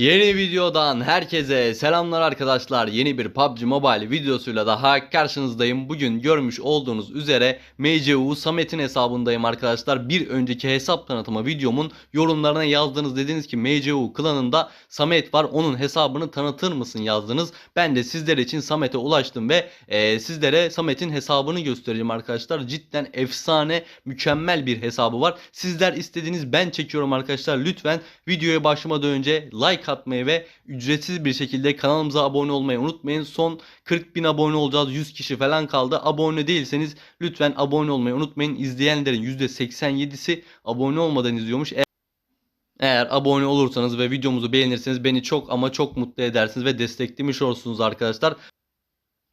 Yeni videodan herkese selamlar arkadaşlar. Yeni bir PUBG Mobile videosuyla daha karşınızdayım. Bugün görmüş olduğunuz üzere MCU Samet'in hesabındayım arkadaşlar. Bir önceki hesap tanıtımı videomun yorumlarına yazdınız. Dediniz ki MCU klanında Samet var. Onun hesabını tanıtır mısın yazdınız. Ben de sizler için Samet'e ulaştım ve e, sizlere Samet'in hesabını göstereceğim arkadaşlar. Cidden efsane, mükemmel bir hesabı var. Sizler istediğiniz ben çekiyorum arkadaşlar. Lütfen videoya başlamadan önce like atmayı ve ücretsiz bir şekilde kanalımıza abone olmayı unutmayın. Son 40 bin abone olacağız. 100 kişi falan kaldı. Abone değilseniz lütfen abone olmayı unutmayın. İzleyenlerin %87'si abone olmadan izliyormuş. E- Eğer abone olursanız ve videomuzu beğenirseniz beni çok ama çok mutlu edersiniz ve desteklemiş olursunuz arkadaşlar.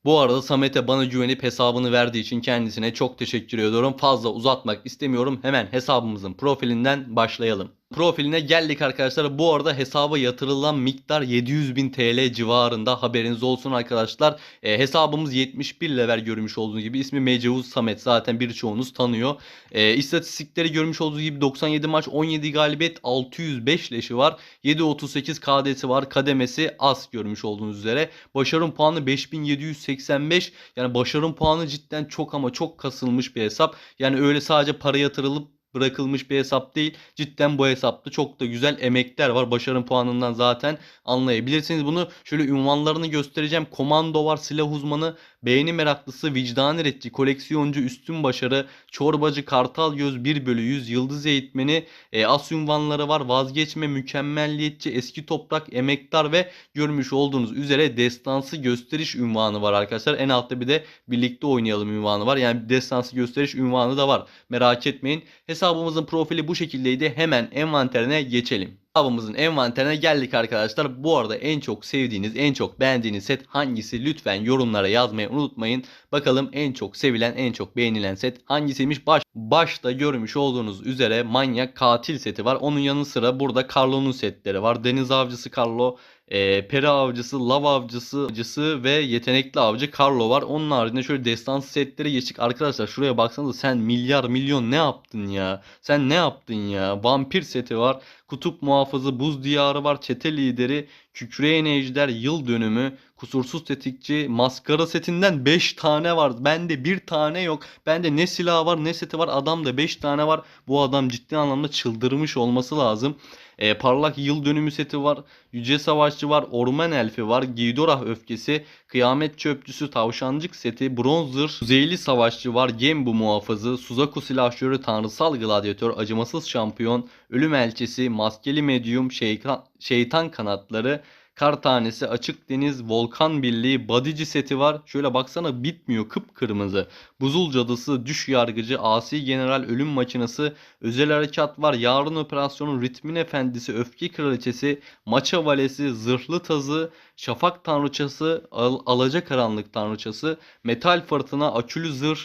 Bu arada Samet'e bana güvenip hesabını verdiği için kendisine çok teşekkür ediyorum. Fazla uzatmak istemiyorum. Hemen hesabımızın profilinden başlayalım. Profiline geldik arkadaşlar. Bu arada hesaba yatırılan miktar 700.000 TL civarında haberiniz olsun arkadaşlar. E, hesabımız 71 level görmüş olduğunuz gibi. ismi Mecevuz Samet zaten birçoğunuz tanıyor. E, istatistikleri görmüş olduğunuz gibi 97 maç 17 galibiyet 605 leşi var. 738 KD'si var. Kademesi az görmüş olduğunuz üzere. Başarım puanı 5785. Yani başarım puanı cidden çok ama çok kasılmış bir hesap. Yani öyle sadece para yatırılıp bırakılmış bir hesap değil. Cidden bu hesapta çok da güzel emekler var. Başarım puanından zaten anlayabilirsiniz bunu. Şöyle ünvanlarını göstereceğim. Komando var, silah uzmanı, beğeni meraklısı, vicdan eretçi, koleksiyoncu, üstün başarı, çorbacı, kartal göz 1 bölü 100, yıldız eğitmeni, e, as ünvanları var. Vazgeçme, mükemmelliyetçi, eski toprak, emektar ve görmüş olduğunuz üzere destansı gösteriş ünvanı var arkadaşlar. En altta bir de birlikte oynayalım ünvanı var. Yani destansı gösteriş ünvanı da var. Merak etmeyin. Hesabımızın profili bu şekildeydi. Hemen envanterine geçelim. Hesabımızın envanterine geldik arkadaşlar. Bu arada en çok sevdiğiniz, en çok beğendiğiniz set hangisi? Lütfen yorumlara yazmayı unutmayın. Bakalım en çok sevilen, en çok beğenilen set hangisiymiş? Baş, başta görmüş olduğunuz üzere manyak katil seti var. Onun yanı sıra burada Carlo'nun setleri var. Deniz avcısı Carlo, e, peri avcısı, lav avcısı, avcısı ve yetenekli avcı Carlo var. Onun haricinde şöyle destansı setleri geçtik. Arkadaşlar şuraya baksanıza sen milyar milyon ne yaptın ya? Sen ne yaptın ya? Vampir seti var. Kutup muhafızı, buz diyarı var. Çete lideri, kükreyen ejder, yıl dönümü, kusursuz tetikçi, maskara setinden 5 tane var. Bende bir tane yok. Bende ne silah var ne seti var. Adamda 5 tane var. Bu adam ciddi anlamda çıldırmış olması lazım. E, parlak yıl dönümü seti var. Yüce Savaşçı var. Orman Elfi var. Giydorah Öfkesi. Kıyamet Çöpçüsü Tavşancık seti. Bronzer. Kuzeyli Savaşçı var. Gembu Muhafızı. Suzaku Silahşörü Tanrısal Gladyatör. Acımasız Şampiyon. Ölüm Elçisi. Maskeli Medyum. Şeytan, şeytan Kanatları. Kar tanesi, açık deniz, volkan birliği, badici seti var. Şöyle baksana bitmiyor kıpkırmızı. Buzul cadısı, düş yargıcı, asi general, ölüm makinası, özel harekat var. Yarın operasyonu, ritmin efendisi, öfke kraliçesi, maça valesi, zırhlı tazı, şafak tanrıçası, al alaca karanlık tanrıçası, metal fırtına, açülü zırh,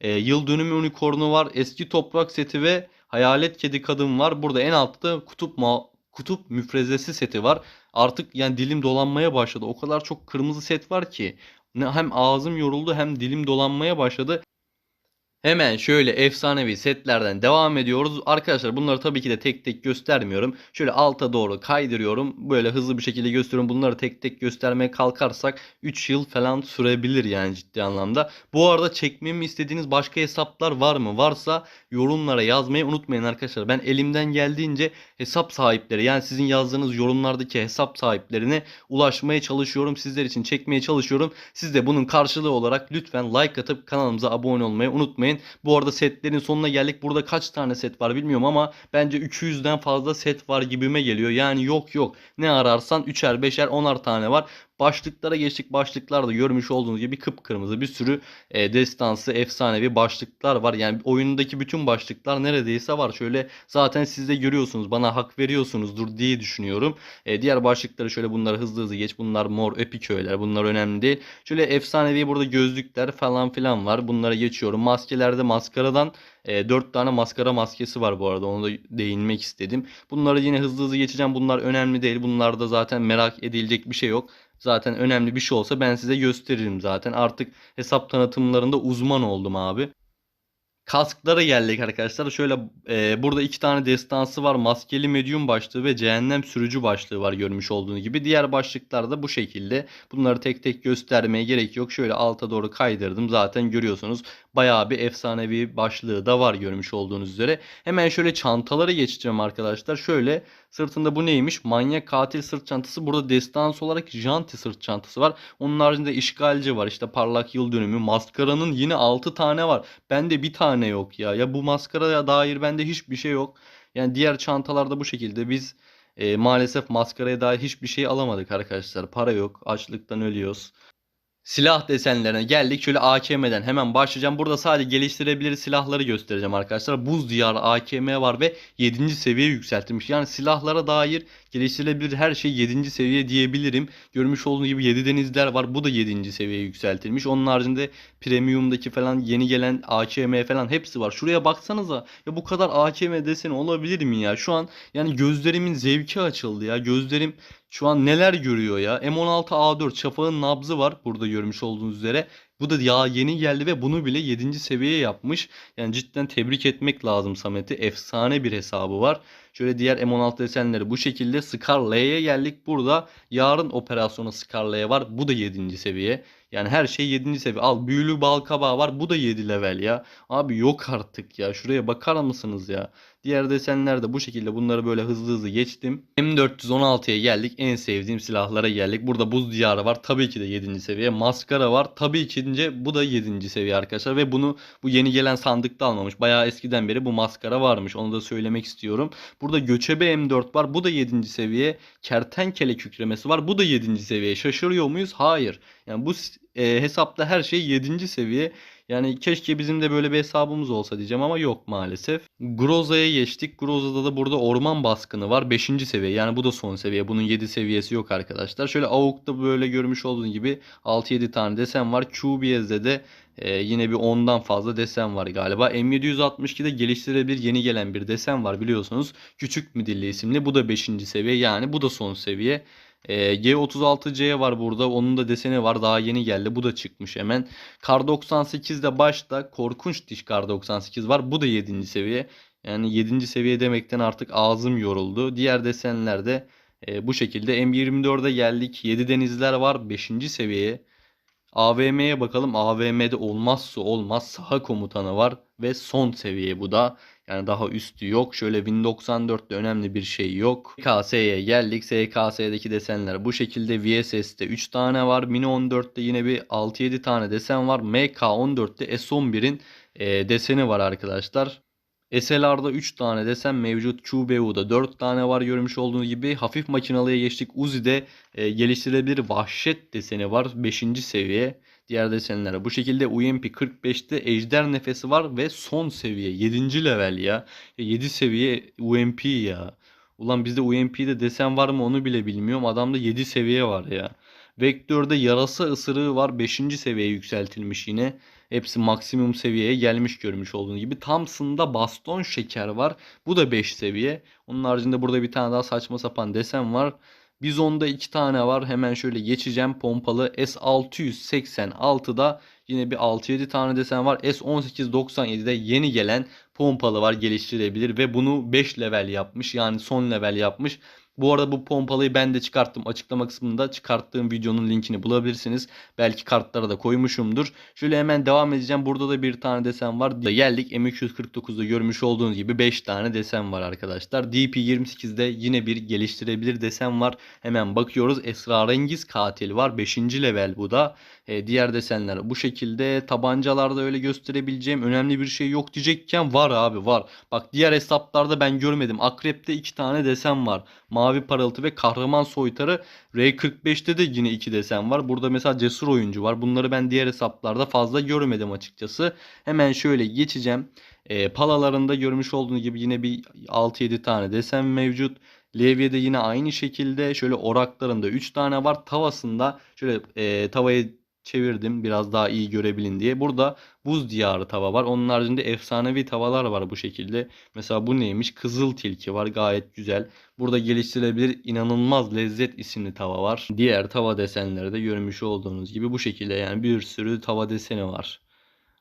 e, yıl dönümü unikornu var. Eski toprak seti ve hayalet kedi kadın var. Burada en altta kutup kutup müfrezesi seti var. Artık yani dilim dolanmaya başladı. O kadar çok kırmızı set var ki. Hem ağzım yoruldu hem dilim dolanmaya başladı. Hemen şöyle efsanevi setlerden devam ediyoruz. Arkadaşlar bunları tabii ki de tek tek göstermiyorum. Şöyle alta doğru kaydırıyorum. Böyle hızlı bir şekilde gösteriyorum. Bunları tek tek göstermeye kalkarsak 3 yıl falan sürebilir yani ciddi anlamda. Bu arada çekmemi istediğiniz başka hesaplar var mı? Varsa yorumlara yazmayı unutmayın arkadaşlar. Ben elimden geldiğince hesap sahipleri yani sizin yazdığınız yorumlardaki hesap sahiplerine ulaşmaya çalışıyorum. Sizler için çekmeye çalışıyorum. Siz de bunun karşılığı olarak lütfen like atıp kanalımıza abone olmayı unutmayın. Bu arada setlerin sonuna geldik. Burada kaç tane set var bilmiyorum ama bence 200'den fazla set var gibime geliyor. Yani yok yok. Ne ararsan 3'er 5'er 10'ar tane var. Başlıklara geçtik. Başlıklarda görmüş olduğunuz gibi kıpkırmızı bir sürü e, destansı, efsanevi başlıklar var. Yani oyundaki bütün başlıklar neredeyse var. Şöyle zaten siz de görüyorsunuz. Bana hak veriyorsunuzdur diye düşünüyorum. E, diğer başlıkları şöyle bunları hızlı hızlı geç. Bunlar mor epik öğeler. Bunlar önemli değil. Şöyle efsanevi burada gözlükler falan filan var. Bunlara geçiyorum. Maskelerde maskaradan e, 4 tane maskara maskesi var bu arada. Onu da değinmek istedim. Bunları yine hızlı hızlı geçeceğim. Bunlar önemli değil. Bunlarda zaten merak edilecek bir şey yok. Zaten önemli bir şey olsa ben size gösteririm zaten. Artık hesap tanıtımlarında uzman oldum abi. Kasklara geldik arkadaşlar. Şöyle e, burada iki tane destansı var. Maskeli medyum başlığı ve cehennem sürücü başlığı var görmüş olduğunuz gibi. Diğer başlıklar da bu şekilde. Bunları tek tek göstermeye gerek yok. Şöyle alta doğru kaydırdım. Zaten görüyorsunuz. Bayağı bir efsanevi başlığı da var görmüş olduğunuz üzere. Hemen şöyle çantalara geçeceğim arkadaşlar. Şöyle sırtında bu neymiş? Manyak katil sırt çantası. Burada destansı olarak janti sırt çantası var. Onun haricinde işgalci var. İşte parlak yıl dönümü. Maskaranın yine 6 tane var. Bende bir tane yok ya. Ya bu maskaraya dair bende hiçbir şey yok. Yani diğer çantalarda bu şekilde biz e, maalesef maskaraya dair hiçbir şey alamadık arkadaşlar. Para yok. Açlıktan ölüyoruz. Silah desenlerine geldik. Şöyle AKM'den hemen başlayacağım. Burada sadece geliştirebilir silahları göstereceğim arkadaşlar. Buz diyarı AKM var ve 7. seviye yükseltilmiş. Yani silahlara dair geliştirilebilir her şey 7. seviye diyebilirim. Görmüş olduğunuz gibi 7 denizler var. Bu da 7. seviyeye yükseltilmiş. Onun haricinde premium'daki falan yeni gelen AKM falan hepsi var. Şuraya baksanıza. Ya bu kadar AKM deseni olabilir mi ya? Şu an yani gözlerimin zevki açıldı ya. Gözlerim şu an neler görüyor ya? M16A4 şafağın nabzı var burada görmüş olduğunuz üzere. Bu da ya yeni geldi ve bunu bile 7. seviyeye yapmış. Yani cidden tebrik etmek lazım Samet'i. Efsane bir hesabı var. Şöyle diğer M16 desenleri bu şekilde. Scarlet'e geldik. Burada yarın operasyonu Scarlet var. Bu da 7. seviye. Yani her şey 7. seviye. Al büyülü bal kabağı var. Bu da 7 level ya. Abi yok artık ya. Şuraya bakar mısınız ya? Diğer desenler de bu şekilde. Bunları böyle hızlı hızlı geçtim. M416'ya geldik. En sevdiğim silahlara geldik. Burada buz diyarı var. Tabii ki de 7. seviye. Maskara var. Tabii ki de bu da 7. seviye arkadaşlar. Ve bunu bu yeni gelen sandıkta almamış. Bayağı eskiden beri bu maskara varmış. Onu da söylemek istiyorum. Burada göçebe M4 var. Bu da 7. seviye. Kertenkele kükremesi var. Bu da 7. seviye. Şaşırıyor muyuz? Hayır. Yani bu e, hesapta her şey 7. seviye. Yani keşke bizim de böyle bir hesabımız olsa diyeceğim ama yok maalesef. Groza'ya geçtik. Groza'da da burada orman baskını var. 5. seviye. Yani bu da son seviye. Bunun 7 seviyesi yok arkadaşlar. Şöyle AUK'ta böyle görmüş olduğunuz gibi 6-7 tane desen var. QBS'de de ee, yine bir 10'dan fazla desen var galiba. M762'de geliştirilebilir yeni gelen bir desen var biliyorsunuz. Küçük midilli isimli. Bu da 5. seviye yani bu da son seviye. Ee, G36C var burada. Onun da deseni var. Daha yeni geldi. Bu da çıkmış hemen. Kar 98'de başta korkunç diş Kar 98 var. Bu da 7. seviye. Yani 7. seviye demekten artık ağzım yoruldu. Diğer desenlerde e, bu şekilde M24'e geldik. 7 denizler var 5. seviyeye. AVM'ye bakalım. AVM'de olmazsa olmaz saha komutanı var ve son seviye bu da. Yani daha üstü yok. Şöyle Win 94'te önemli bir şey yok. SKS'ye geldik. SKS'deki desenler bu şekilde. VSS'te 3 tane var. Mini 14'te yine bir 6-7 tane desen var. MK14'te S11'in e, deseni var arkadaşlar. SLR'da 3 tane desen mevcut. QBU'da 4 tane var görmüş olduğunuz gibi. Hafif makinalıya geçtik. Uzi'de e, geliştirilebilir vahşet deseni var. 5. seviye. Diğer desenlere bu şekilde UMP 45'te ejder nefesi var ve son seviye 7. level ya. 7 seviye UMP ya. Ulan bizde UMP'de desen var mı onu bile bilmiyorum. Adamda 7 seviye var ya. Vektörde yarasa ısırığı var. 5. seviyeye yükseltilmiş yine. Hepsi maksimum seviyeye gelmiş görmüş olduğunuz gibi. Thompson'da baston şeker var. Bu da 5 seviye. Onun haricinde burada bir tane daha saçma sapan desen var. Bizon'da 2 tane var. Hemen şöyle geçeceğim. Pompalı S686'da yine bir 6-7 tane desen var. S1897'de yeni gelen pompalı var geliştirebilir ve bunu 5 level yapmış. Yani son level yapmış. Bu arada bu pompalıyı ben de çıkarttım. Açıklama kısmında çıkarttığım videonun linkini bulabilirsiniz. Belki kartlara da koymuşumdur. Şöyle hemen devam edeceğim. Burada da bir tane desen var. Geldik M249'da görmüş olduğunuz gibi 5 tane desen var arkadaşlar. DP28'de yine bir geliştirebilir desen var. Hemen bakıyoruz. Esrarengiz katil var. 5. level bu da. Ee, diğer desenler bu şekilde. Tabancalarda öyle gösterebileceğim önemli bir şey yok diyecekken var abi var. Bak diğer hesaplarda ben görmedim. Akrep'te 2 tane desen var. Mavi parıltı ve kahraman soytarı. R45'te de yine 2 desen var. Burada mesela cesur oyuncu var. Bunları ben diğer hesaplarda fazla görmedim açıkçası. Hemen şöyle geçeceğim. E, palalarında görmüş olduğunuz gibi yine bir 6-7 tane desen mevcut. Levye'de yine aynı şekilde şöyle oraklarında 3 tane var. Tavasında şöyle e, tavayı çevirdim biraz daha iyi görebilin diye. Burada buz diyarı tava var. Onun haricinde efsanevi tavalar var bu şekilde. Mesela bu neymiş? Kızıl tilki var. Gayet güzel. Burada geliştirilebilir inanılmaz lezzet isimli tava var. Diğer tava desenleri de görmüş olduğunuz gibi bu şekilde yani bir sürü tava deseni var.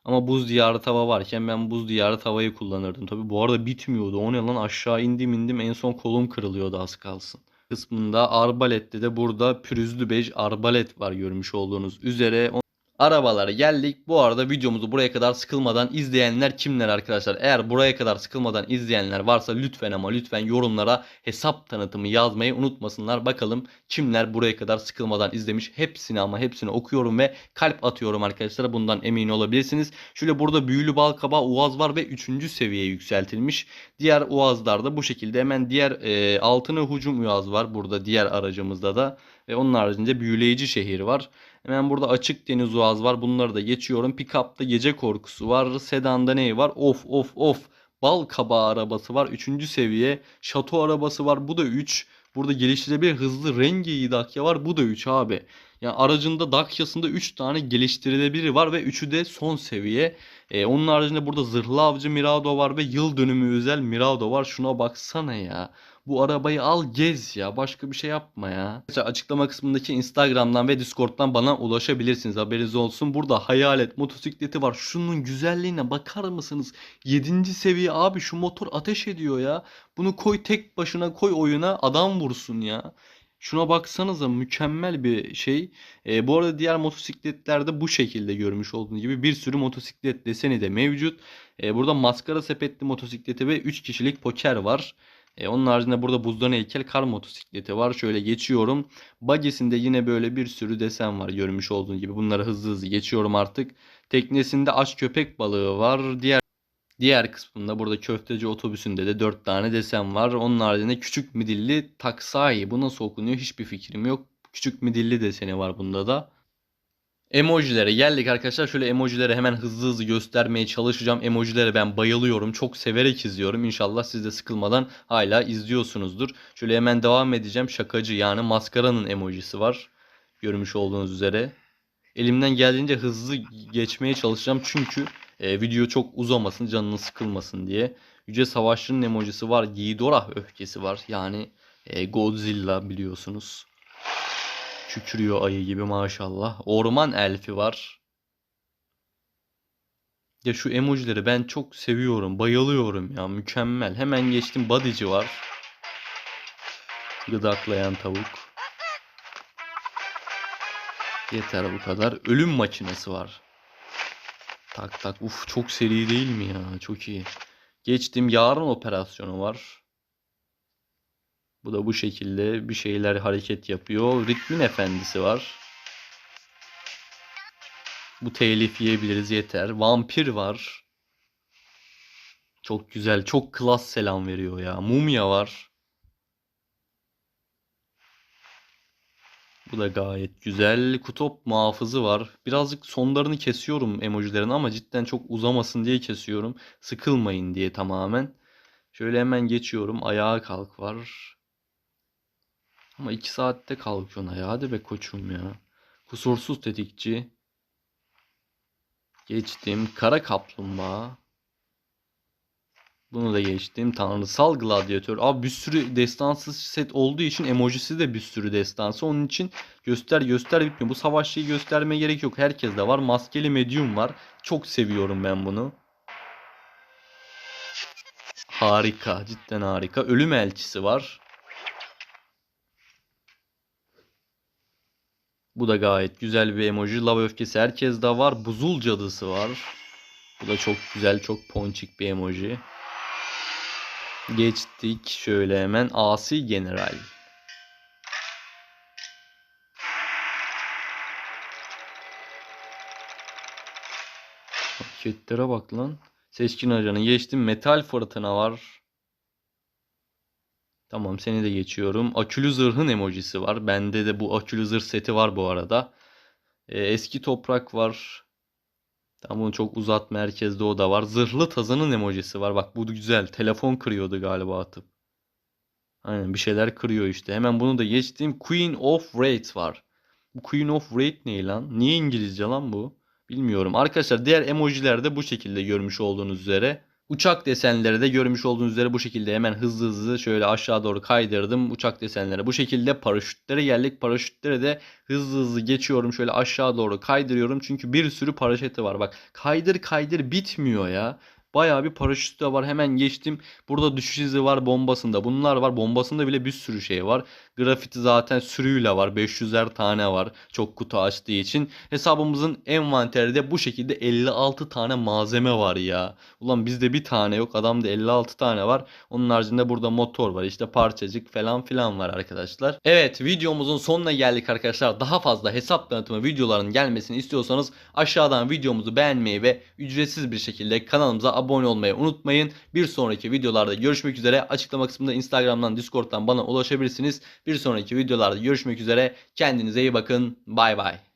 Ama buz diyarı tava varken ben buz diyarı tavayı kullanırdım. Tabi bu arada bitmiyordu. O ne lan aşağı indim indim en son kolum kırılıyordu az kalsın. Kısmında arbalette de burada pürüzlü bej arbalet var görmüş olduğunuz üzere. Arabalara geldik. Bu arada videomuzu buraya kadar sıkılmadan izleyenler kimler arkadaşlar? Eğer buraya kadar sıkılmadan izleyenler varsa lütfen ama lütfen yorumlara hesap tanıtımı yazmayı unutmasınlar. Bakalım kimler buraya kadar sıkılmadan izlemiş. Hepsini ama hepsini okuyorum ve kalp atıyorum arkadaşlar. Bundan emin olabilirsiniz. Şöyle burada büyülü bal uaz var ve 3. seviyeye yükseltilmiş. Diğer uazlar da bu şekilde. Hemen diğer e, altını hücum uaz var burada diğer aracımızda da. Ve onun haricinde büyüleyici şehir var. Hemen burada açık deniz uaz var. Bunları da geçiyorum. Pickup'ta gece korkusu var. Sedan'da ne var? Of of of. Bal kabağı arabası var. 3. seviye. Şato arabası var. Bu da 3. Burada geliştirebilir hızlı rengi Dakya var. Bu da 3 abi. Yani aracında Dakya'sında 3 tane geliştirilebilir var ve 3'ü de son seviye. Ee, onun haricinde burada zırhlı avcı Mirado var ve yıl dönümü özel Mirado var. Şuna baksana ya. Bu arabayı al gez ya. Başka bir şey yapma ya. Açıklama kısmındaki Instagram'dan ve Discord'dan bana ulaşabilirsiniz. Haberiniz olsun. Burada hayalet motosikleti var. Şunun güzelliğine bakar mısınız? 7. seviye abi şu motor ateş ediyor ya. Bunu koy tek başına koy oyuna adam vursun ya. Şuna baksanıza mükemmel bir şey. E, bu arada diğer motosikletlerde bu şekilde görmüş olduğunuz gibi bir sürü motosiklet deseni de mevcut. E, burada maskara sepetli motosikleti ve 3 kişilik poker var. E, onun haricinde burada buzdan heykel kar motosikleti var. Şöyle geçiyorum. Bagesinde yine böyle bir sürü desen var görmüş olduğunuz gibi. Bunları hızlı hızlı geçiyorum artık. Teknesinde aç köpek balığı var. Diğer Diğer kısmında burada köfteci otobüsünde de 4 tane desen var. Onun haricinde küçük midilli taksai. Bu nasıl okunuyor hiçbir fikrim yok. Küçük midilli deseni var bunda da. Emojilere geldik arkadaşlar. Şöyle emojileri hemen hızlı hızlı göstermeye çalışacağım. Emojilere ben bayılıyorum. Çok severek izliyorum. İnşallah siz de sıkılmadan hala izliyorsunuzdur. Şöyle hemen devam edeceğim. Şakacı yani maskaranın emojisi var. Görmüş olduğunuz üzere. Elimden geldiğince hızlı geçmeye çalışacağım. Çünkü e, video çok uzamasın, canını sıkılmasın diye. Yüce Savaşçı'nın emojisi var. Ghidorah öfkesi var. Yani e, Godzilla biliyorsunuz. Kükrüyor ayı gibi maşallah. Orman elfi var. Ya şu emojileri ben çok seviyorum. Bayılıyorum ya. Mükemmel. Hemen geçtim. Bodyci var. Gıdaklayan tavuk. Yeter bu kadar. Ölüm makinesi var. Tak tak. Uf çok seri değil mi ya? Çok iyi. Geçtim. Yarın operasyonu var. Bu da bu şekilde bir şeyler hareket yapıyor. Ritmin efendisi var. Bu telif yiyebiliriz yeter. Vampir var. Çok güzel. Çok klas selam veriyor ya. Mumya var. Bu da gayet güzel. Kutup muhafızı var. Birazcık sonlarını kesiyorum emojilerin ama cidden çok uzamasın diye kesiyorum. Sıkılmayın diye tamamen. Şöyle hemen geçiyorum. Ayağa kalk var. Ama 2 saatte kalkıyorsun ayağa. Hadi be koçum ya. Kusursuz tetikçi. Geçtim. Kara kaplumbağa. Bunu da geçtim. Tanrısal gladyatör. Abi bir sürü destansı set olduğu için emojisi de bir sürü destansı. Onun için göster göster bitmiyor. Bu savaşçıyı göstermeye gerek yok. Herkes de var. Maskeli medyum var. Çok seviyorum ben bunu. Harika. Cidden harika. Ölüm elçisi var. Bu da gayet güzel bir emoji. Lava öfkesi herkes de var. Buzul cadısı var. Bu da çok güzel, çok ponçik bir emoji. Geçtik şöyle hemen Asi General. Hareketlere bak lan. Seçkin ajanı geçtim. Metal fırtına var. Tamam seni de geçiyorum. Akülü zırhın emojisi var. Bende de bu akülü zırh seti var bu arada. Ee, eski toprak var. Tamam bunu çok uzatma herkeste o da var. Zırhlı tazanın emojisi var. Bak bu güzel. Telefon kırıyordu galiba atıp. Aynen bir şeyler kırıyor işte. Hemen bunu da geçtim. Queen of Wraith var. Bu Queen of Wraith ne lan? Niye İngilizce lan bu? Bilmiyorum. Arkadaşlar diğer emojiler de bu şekilde görmüş olduğunuz üzere. Uçak desenleri de görmüş olduğunuz üzere bu şekilde hemen hızlı hızlı şöyle aşağı doğru kaydırdım. Uçak desenleri bu şekilde paraşütlere geldik. Paraşütlere de hızlı hızlı geçiyorum. Şöyle aşağı doğru kaydırıyorum. Çünkü bir sürü paraşütü var. Bak kaydır kaydır bitmiyor ya. Bayağı bir paraşüt de var. Hemen geçtim. Burada düşüş izi var bombasında. Bunlar var. Bombasında bile bir sürü şey var. Grafiti zaten sürüyle var. 500'er tane var. Çok kutu açtığı için. Hesabımızın envanteri de bu şekilde 56 tane malzeme var ya. Ulan bizde bir tane yok. Adamda 56 tane var. Onun haricinde burada motor var. İşte parçacık falan filan var arkadaşlar. Evet videomuzun sonuna geldik arkadaşlar. Daha fazla hesap tanıtımı videoların gelmesini istiyorsanız aşağıdan videomuzu beğenmeyi ve ücretsiz bir şekilde kanalımıza abone olmayı unutmayın. Bir sonraki videolarda görüşmek üzere. Açıklama kısmında Instagram'dan, Discord'dan bana ulaşabilirsiniz. Bir sonraki videolarda görüşmek üzere. Kendinize iyi bakın. Bay bay.